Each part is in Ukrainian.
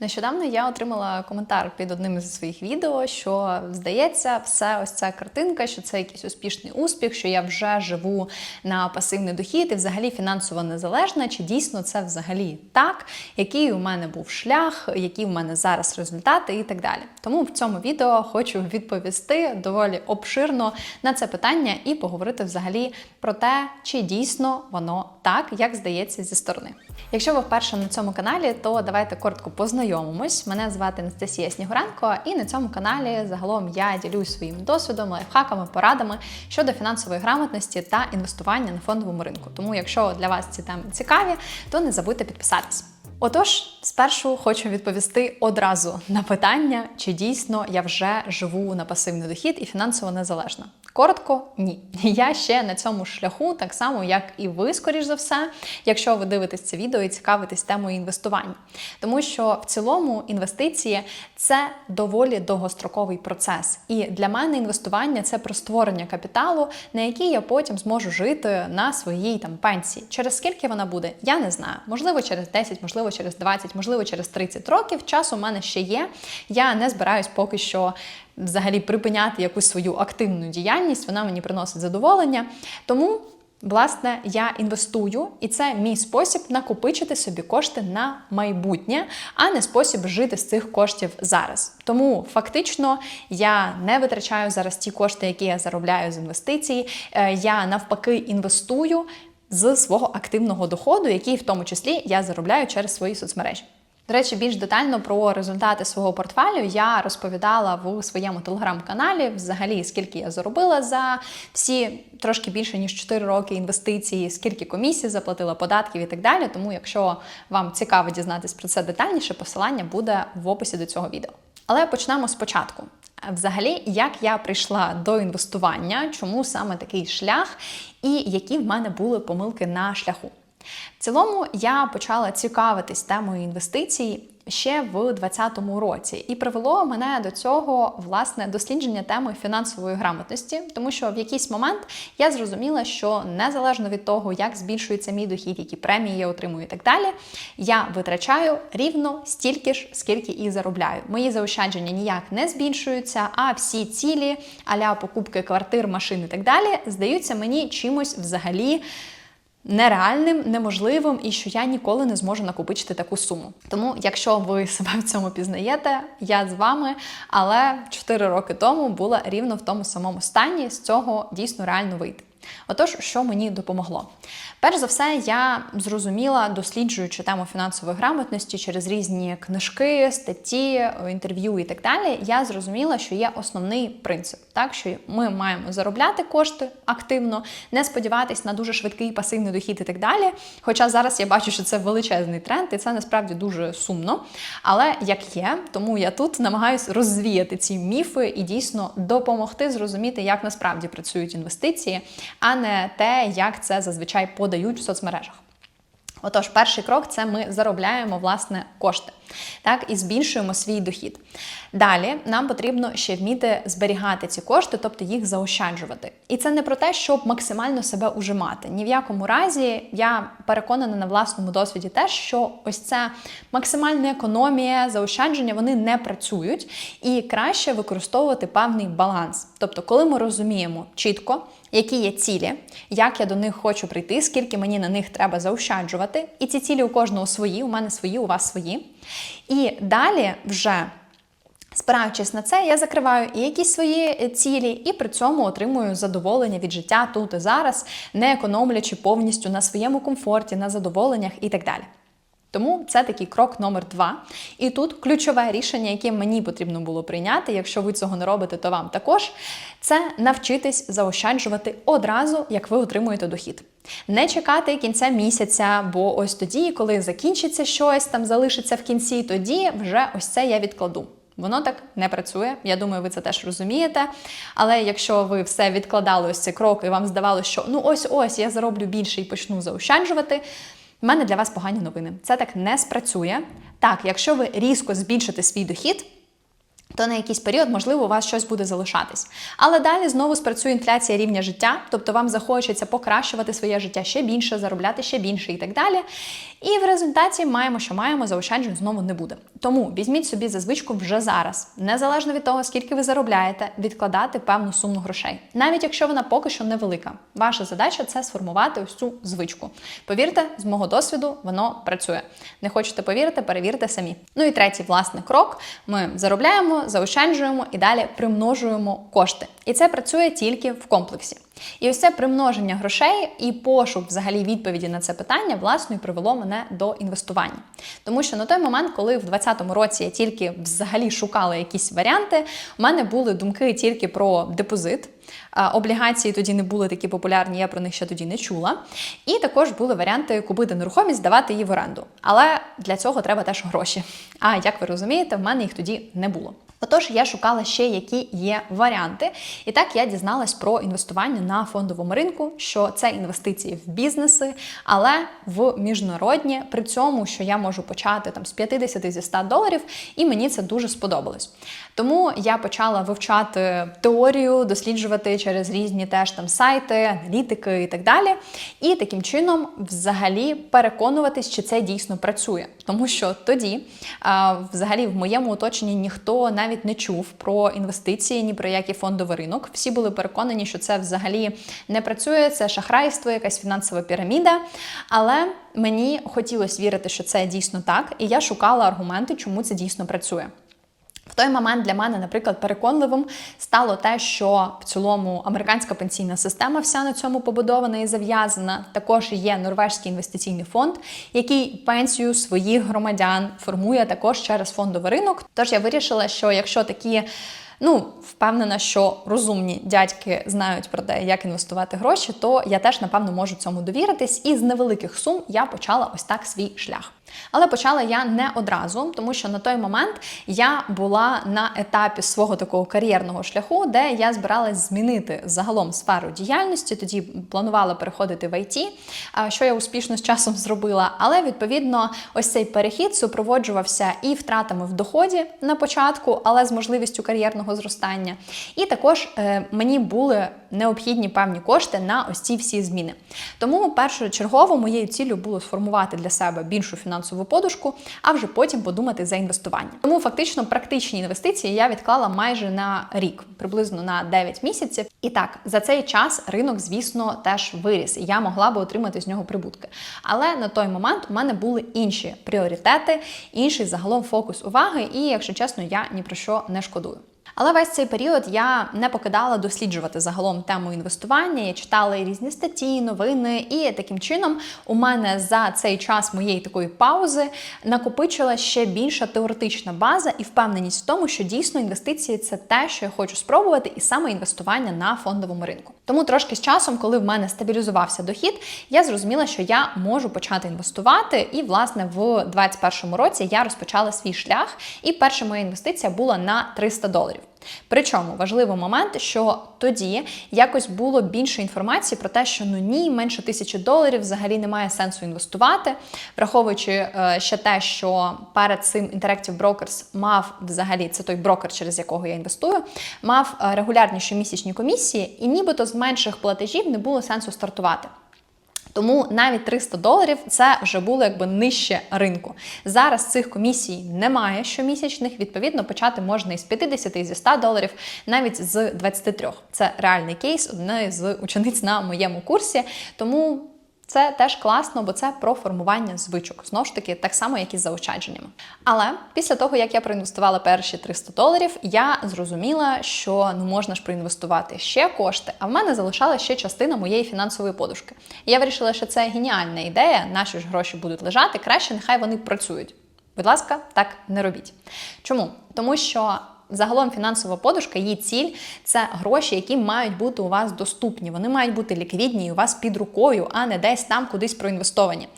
Нещодавно я отримала коментар під одним зі своїх відео, що здається, все ось ця картинка, що це якийсь успішний успіх, що я вже живу на пасивний дохід і взагалі фінансово незалежна. Чи дійсно це взагалі так? Який у мене був шлях, які у мене зараз результати і так далі. Тому в цьому відео хочу відповісти доволі обширно на це питання і поговорити взагалі про те, чи дійсно воно так, як здається зі сторони. Якщо ви вперше на цьому каналі, то давайте коротко познайомимось. Мене звати Анастасія Снігуренко, і на цьому каналі загалом я ділюсь своїм досвідом, лайфхаками, порадами щодо фінансової грамотності та інвестування на фондовому ринку. Тому, якщо для вас ці теми цікаві, то не забудьте підписатись. Отож, спершу хочу відповісти одразу на питання, чи дійсно я вже живу на пасивний дохід і фінансово незалежна. Коротко, ні. Я ще на цьому шляху, так само, як і ви, скоріш за все, якщо ви дивитесь це відео і цікавитесь темою інвестування. Тому що в цілому інвестиції це доволі довгостроковий процес. І для мене інвестування це про створення капіталу, на який я потім зможу жити на своїй там пенсії. Через скільки вона буде, я не знаю. Можливо, через 10, можливо, через 20, можливо, через 30 років. Час у мене ще є. Я не збираюсь поки що взагалі припиняти якусь свою активну діяльність, вона мені приносить задоволення. Тому. Власне, я інвестую, і це мій спосіб накопичити собі кошти на майбутнє, а не спосіб жити з цих коштів зараз. Тому фактично я не витрачаю зараз ті кошти, які я заробляю з інвестицій. Е, Я навпаки інвестую з свого активного доходу, який в тому числі я заробляю через свої соцмережі. До речі, більш детально про результати свого портфелю я розповідала в своєму телеграм-каналі. Взагалі, скільки я заробила за всі трошки більше ніж 4 роки інвестицій, скільки комісій заплатила податків і так далі. Тому, якщо вам цікаво дізнатись про це детальніше, посилання буде в описі до цього відео. Але почнемо спочатку. Взагалі, як я прийшла до інвестування, чому саме такий шлях, і які в мене були помилки на шляху. В цілому я почала цікавитись темою інвестицій ще в 2020 році, і привело мене до цього власне дослідження теми фінансової грамотності, тому що в якийсь момент я зрозуміла, що незалежно від того, як збільшується мій дохід, які премії я отримую і так далі, я витрачаю рівно стільки ж, скільки і заробляю. Мої заощадження ніяк не збільшуються, а всі цілі, аля покупки квартир, машин і так далі, здаються мені чимось взагалі нереальним, неможливим і що я ніколи не зможу накопичити таку суму. Тому, якщо ви себе в цьому пізнаєте, я з вами, але 4 роки тому була рівно в тому самому стані з цього дійсно реально вийти. Отож, що мені допомогло? Перш за все, я зрозуміла, досліджуючи тему фінансової грамотності через різні книжки, статті, інтерв'ю і так далі, я зрозуміла, що є основний принцип, так що ми маємо заробляти кошти активно, не сподіватись на дуже швидкий пасивний дохід і так далі. Хоча зараз я бачу, що це величезний тренд, і це насправді дуже сумно. Але як є, тому я тут намагаюся розвіяти ці міфи і дійсно допомогти зрозуміти, як насправді працюють інвестиції, а не те, як це зазвичай подають в соцмережах. Отож, перший крок це ми заробляємо власне кошти, так і збільшуємо свій дохід. Далі нам потрібно ще вміти зберігати ці кошти, тобто їх заощаджувати. І це не про те, щоб максимально себе ужимати. Ні в якому разі я переконана на власному досвіді, теж що ось ця максимальна економія, заощадження вони не працюють, і краще використовувати певний баланс. Тобто, коли ми розуміємо чітко, які є цілі, як я до них хочу прийти, скільки мені на них треба заощаджувати, і ці цілі у кожного свої, у мене свої, у вас свої. І далі вже. Спираючись на це, я закриваю і якісь свої цілі, і при цьому отримую задоволення від життя тут і зараз, не економлячи повністю на своєму комфорті, на задоволеннях і так далі. Тому це такий крок номер два. І тут ключове рішення, яке мені потрібно було прийняти, якщо ви цього не робите, то вам також це навчитись заощаджувати одразу, як ви отримуєте дохід. Не чекати кінця місяця, бо ось тоді, коли закінчиться щось, там залишиться в кінці, тоді вже ось це я відкладу. Воно так не працює. Я думаю, ви це теж розумієте. Але якщо ви все відкладали ось цей крок, і вам здавалося, що ну ось ось я зароблю більше і почну заощаджувати. У мене для вас погані новини. Це так не спрацює. Так, якщо ви різко збільшите свій дохід, то на якийсь період, можливо, у вас щось буде залишатись. Але далі знову спрацює інфляція рівня життя, тобто вам захочеться покращувати своє життя ще більше, заробляти ще більше і так далі. І в результаті маємо, що маємо, заощаджень знову не буде. Тому візьміть собі за звичку вже зараз, незалежно від того, скільки ви заробляєте, відкладати певну суму грошей. Навіть якщо вона поки що невелика. Ваша задача це сформувати ось цю звичку. Повірте, з мого досвіду воно працює. Не хочете повірити, перевірте самі. Ну і третій, власне, крок: ми заробляємо, заощаджуємо і далі примножуємо кошти. І це працює тільки в комплексі. І ось це примноження грошей і пошук взагалі відповіді на це питання власне і привело мене до інвестування. Тому що на той момент, коли в 2020 році я тільки взагалі шукала якісь варіанти, у мене були думки тільки про депозит. Облігації тоді не були такі популярні, я про них ще тоді не чула. І також були варіанти купити нерухомість, здавати її в оренду. Але для цього треба теж гроші. А як ви розумієте, в мене їх тоді не було. Отож, я шукала ще, які є варіанти. І так я дізналась про інвестування на фондовому ринку, що це інвестиції в бізнеси, але в міжнародні, при цьому, що я можу почати там з 50 зі 100 доларів, і мені це дуже сподобалось. Тому я почала вивчати теорію, досліджувати через різні теж там сайти, аналітики і так далі. І таким чином, взагалі, переконуватись, чи це дійсно працює. Тому що тоді, взагалі, в моєму оточенні ніхто навіть навіть не чув про інвестиції, ні про який фондовий ринок. Всі були переконані, що це взагалі не працює, це шахрайство, якась фінансова піраміда. Але мені хотілося вірити, що це дійсно так, і я шукала аргументи, чому це дійсно працює. Той момент для мене, наприклад, переконливим стало те, що в цілому американська пенсійна система вся на цьому побудована і зав'язана. Також є норвежський інвестиційний фонд, який пенсію своїх громадян формує також через фондовий ринок. Тож я вирішила, що якщо такі Ну, впевнена, що розумні дядьки знають про те, як інвестувати гроші, то я теж, напевно, можу цьому довіритись. І з невеликих сум я почала ось так свій шлях. Але почала я не одразу, тому що на той момент я була на етапі свого такого кар'єрного шляху, де я збиралась змінити загалом сферу діяльності. Тоді планувала переходити в IT, що я успішно з часом зробила. Але відповідно, ось цей перехід супроводжувався і втратами в доході на початку, але з можливістю кар'єрного зростання. І також е, мені були необхідні певні кошти на ось ці всі зміни. Тому першочергово моєю ціллю було сформувати для себе більшу фінансову фінансову подушку, а вже потім подумати за інвестування. Тому фактично практичні інвестиції я відклала майже на рік, приблизно на 9 місяців. І так, за цей час ринок, звісно, теж виріс, і я могла би отримати з нього прибутки. Але на той момент у мене були інші пріоритети, інший загалом фокус уваги, і, якщо чесно, я ні про що не шкодую. Але весь цей період я не покидала досліджувати загалом тему інвестування. Я читала різні статті, новини, і таким чином у мене за цей час моєї такої паузи накопичила ще більша теоретична база і впевненість в тому, що дійсно інвестиції це те, що я хочу спробувати, і саме інвестування на фондовому ринку. Тому трошки з часом, коли в мене стабілізувався дохід, я зрозуміла, що я можу почати інвестувати. І, власне, в 2021 році я розпочала свій шлях, і перша моя інвестиція була на 300 доларів. Причому важливий момент, що тоді якось було більше інформації про те, що ну ні, менше тисячі доларів взагалі немає сенсу інвестувати, враховуючи е, ще те, що перед цим Interactive Brokers мав взагалі це той брокер, через якого я інвестую, мав е, регулярні щомісячні комісії, і нібито з менших платежів не було сенсу стартувати. Тому навіть 300 доларів це вже було якби нижче ринку. Зараз цих комісій немає щомісячних. Відповідно, почати можна із 50, і зі 100 доларів, навіть з 23. Це реальний кейс одної з учениць на моєму курсі. Тому. Це теж класно, бо це про формування звичок. Знову ж таки, так само, як і з заощадженнями. Але після того, як я проінвестувала перші 300 доларів, я зрозуміла, що ну можна ж проінвестувати ще кошти, а в мене залишалася ще частина моєї фінансової подушки. І я вирішила, що це геніальна ідея, наші ж гроші будуть лежати, краще нехай вони працюють. Будь ласка, так не робіть. Чому? Тому що Загалом фінансова подушка, її ціль це гроші, які мають бути у вас доступні. Вони мають бути ліквідні і у вас під рукою, а не десь там кудись проінвестовані.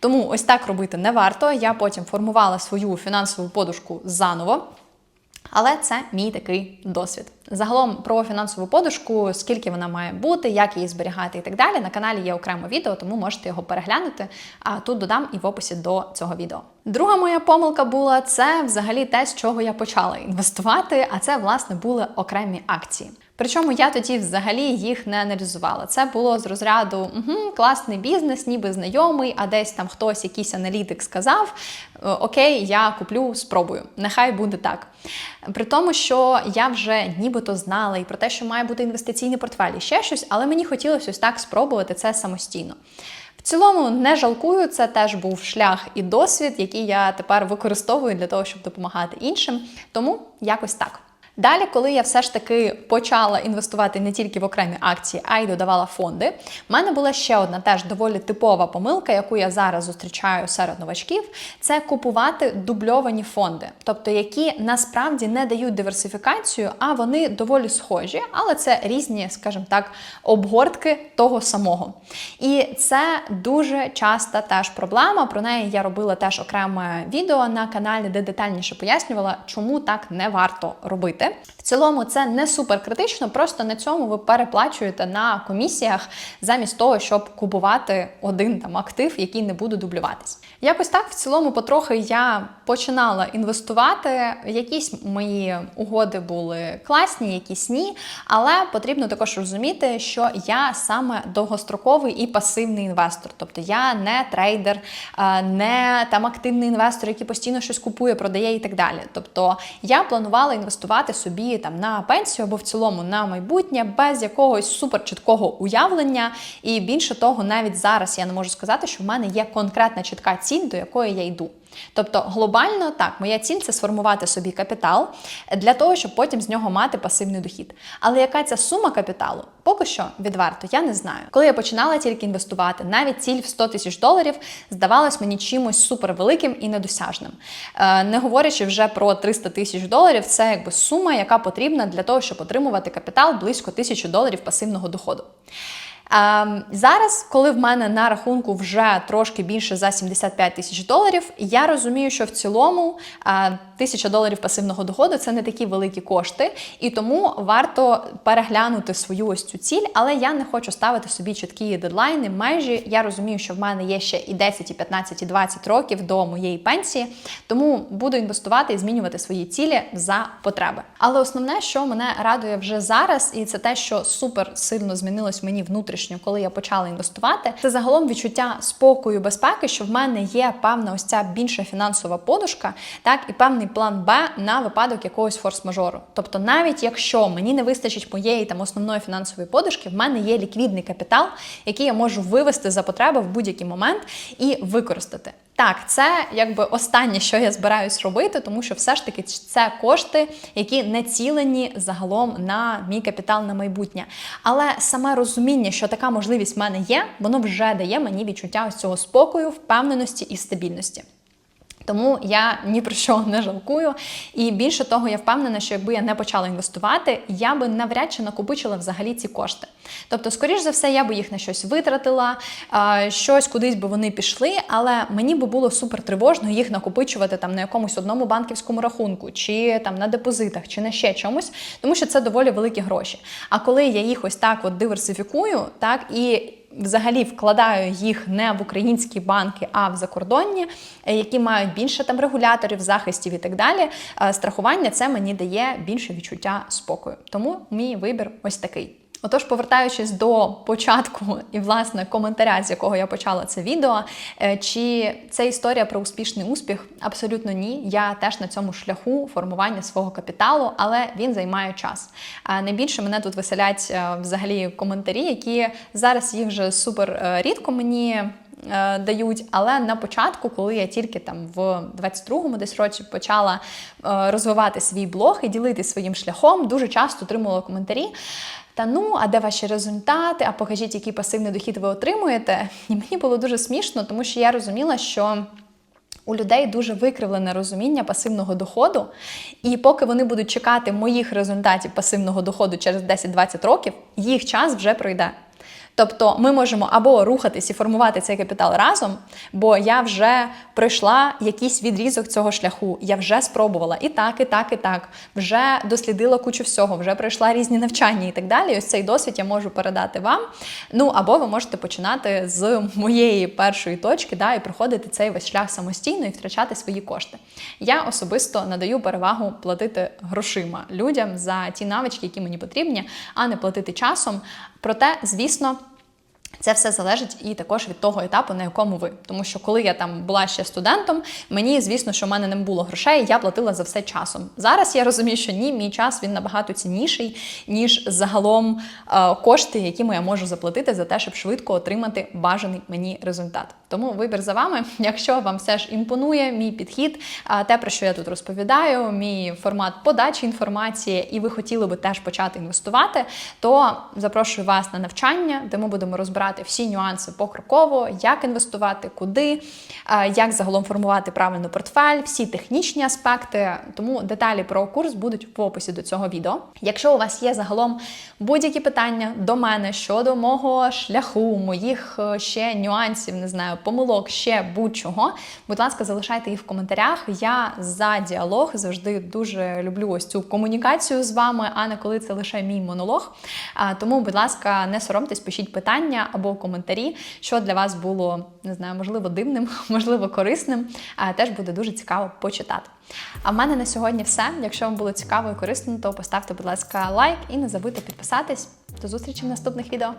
Тому ось так робити не варто. Я потім формувала свою фінансову подушку заново. Але це мій такий досвід. Загалом про фінансову подушку, скільки вона має бути, як її зберігати і так далі. На каналі є окремо відео, тому можете його переглянути. А тут додам і в описі до цього відео. Друга моя помилка була це взагалі те, з чого я почала інвестувати, а це власне були окремі акції. Причому я тоді взагалі їх не аналізувала. Це було з розряду угу, класний бізнес, ніби знайомий, а десь там хтось, якийсь аналітик сказав: «Е, Окей, я куплю, спробую. Нехай буде так. При тому, що я вже нібито знала і про те, що має бути інвестиційний портфель, і ще щось, але мені хотілося ось так спробувати це самостійно. В цілому не жалкую, це теж був шлях і досвід, який я тепер використовую для того, щоб допомагати іншим. Тому якось так. Далі, коли я все ж таки почала інвестувати не тільки в окремі акції, а й додавала фонди, в мене була ще одна теж доволі типова помилка, яку я зараз зустрічаю серед новачків, це купувати дубльовані фонди, тобто які насправді не дають диверсифікацію, а вони доволі схожі, але це різні, скажімо так, обгортки того самого. І це дуже часта теж проблема. Про неї я робила теж окреме відео на каналі, де детальніше пояснювала, чому так не варто робити. В цілому це не супер критично, просто на цьому ви переплачуєте на комісіях замість того, щоб купувати один там актив, який не буде дублюватись. Якось так в цілому потрохи я починала інвестувати. Якісь мої угоди були класні, якісь ні. Але потрібно також розуміти, що я саме довгостроковий і пасивний інвестор. Тобто я не трейдер, не там активний інвестор, який постійно щось купує, продає і так далі. Тобто я планувала інвестувати собі там на пенсію або в цілому на майбутнє без якогось суперчіткого уявлення. І більше того, навіть зараз я не можу сказати, що в мене є конкретна чітка ціль, до якої я йду. Тобто глобально так, моя ціль це сформувати собі капітал для того, щоб потім з нього мати пасивний дохід. Але яка ця сума капіталу? Поки що відверто, я не знаю. Коли я починала тільки інвестувати, навіть ціль в 100 тисяч доларів здавалась мені чимось супервеликим і недосяжним. Е, не говорячи вже про 300 тисяч доларів, це якби сума, яка потрібна для того, щоб отримувати капітал близько тисячі доларів пасивного доходу. Ем, зараз, коли в мене на рахунку вже трошки більше за 75 тисяч доларів, я розумію, що в цілому е, тисяча доларів пасивного доходу це не такі великі кошти, і тому варто переглянути свою ось цю ціль, але я не хочу ставити собі чіткі дедлайни. Межі я розумію, що в мене є ще і 10, і 15, і 20 років до моєї пенсії, тому буду інвестувати і змінювати свої цілі за потреби. Але основне, що мене радує вже зараз, і це те, що супер сильно змінилось мені внутрішньо, коли я почала інвестувати, це загалом відчуття спокою, безпеки, що в мене є певна ось ця більша фінансова подушка, так і певний план Б на випадок якогось форс-мажору. Тобто, навіть якщо мені не вистачить моєї там основної фінансової подушки, в мене є ліквідний капітал, який я можу вивести за потреби в будь-який момент і використати. Так, це якби останнє, що я збираюсь робити, тому що все ж таки це кошти, які не цілені загалом на мій капітал на майбутнє. Але саме розуміння, що така можливість в мене є, воно вже дає мені відчуття ось цього спокою, впевненості і стабільності. Тому я ні про що не жалкую. І більше того, я впевнена, що якби я не почала інвестувати, я би навряд чи накопичила взагалі ці кошти. Тобто, скоріш за все, я би їх на щось витратила, щось кудись би вони пішли, але мені би було супер тривожно їх накопичувати там на якомусь одному банківському рахунку, чи там на депозитах, чи на ще чомусь, тому що це доволі великі гроші. А коли я їх ось так от диверсифікую, так і взагалі вкладаю їх не в українські банки, а в закордонні, е, які мають більше там регуляторів, захистів і так далі. Е, страхування це мені дає більше відчуття спокою. Тому мій вибір ось такий. Отож, повертаючись до початку і власне коментаря, з якого я почала це відео, е, чи це історія про успішний успіх? Абсолютно ні. Я теж на цьому шляху формування свого капіталу, але він займає час. Найбільше мене тут веселять е, взагалі коментарі, які зараз їх вже супер е, рідко мені. Дають, але на початку, коли я тільки там в 22-му десь році почала розвивати свій блог і ділитися своїм шляхом, дуже часто отримувала коментарі. Та ну, а де ваші результати? А покажіть, який пасивний дохід ви отримуєте. І мені було дуже смішно, тому що я розуміла, що. У людей дуже викривлене розуміння пасивного доходу, і поки вони будуть чекати моїх результатів пасивного доходу через 10-20 років, їх час вже пройде. Тобто ми можемо або рухатись і формувати цей капітал разом, бо я вже пройшла якийсь відрізок цього шляху, я вже спробувала і так, і так, і так. Вже дослідила кучу всього, вже пройшла різні навчання і так далі. Ось цей досвід я можу передати вам. Ну або ви можете починати з моєї першої точки, да, і проходити цей весь шлях самостійно і втрачати свої кошти. Я особисто надаю перевагу платити грошима людям за ті навички, які мені потрібні, а не платити часом. Проте, звісно. Це все залежить і також від того етапу, на якому ви. Тому що коли я там була ще студентом, мені звісно, що в мене не було грошей, я платила за все часом. Зараз я розумію, що ні, мій час він набагато цінніший, ніж загалом е, кошти, які я можу заплатити за те, щоб швидко отримати бажаний мені результат. Тому вибір за вами. Якщо вам все ж імпонує мій підхід, те, про що я тут розповідаю, мій формат подачі інформації, і ви хотіли би теж почати інвестувати, то запрошую вас на навчання, де ми будемо розбирати всі нюанси покроково, як інвестувати, куди, як загалом формувати правильно портфель, всі технічні аспекти. Тому деталі про курс будуть в описі до цього відео. Якщо у вас є загалом будь-які питання до мене щодо мого шляху, моїх е, ще нюансів, не знаю, помилок, ще будь-чого, будь ласка, залишайте їх в коментарях. Я за діалог завжди дуже люблю ось цю комунікацію з вами, а не коли це лише мій монолог. Тому, будь ласка, не соромтесь, пишіть питання або в коментарі, що для вас було не знаю, можливо, дивним, можливо, корисним. Теж буде дуже цікаво почитати. А в мене на сьогодні все. Якщо вам було цікаво і корисно, то поставте, будь ласка, лайк і не забудьте підписатись. До зустрічі в наступних відео.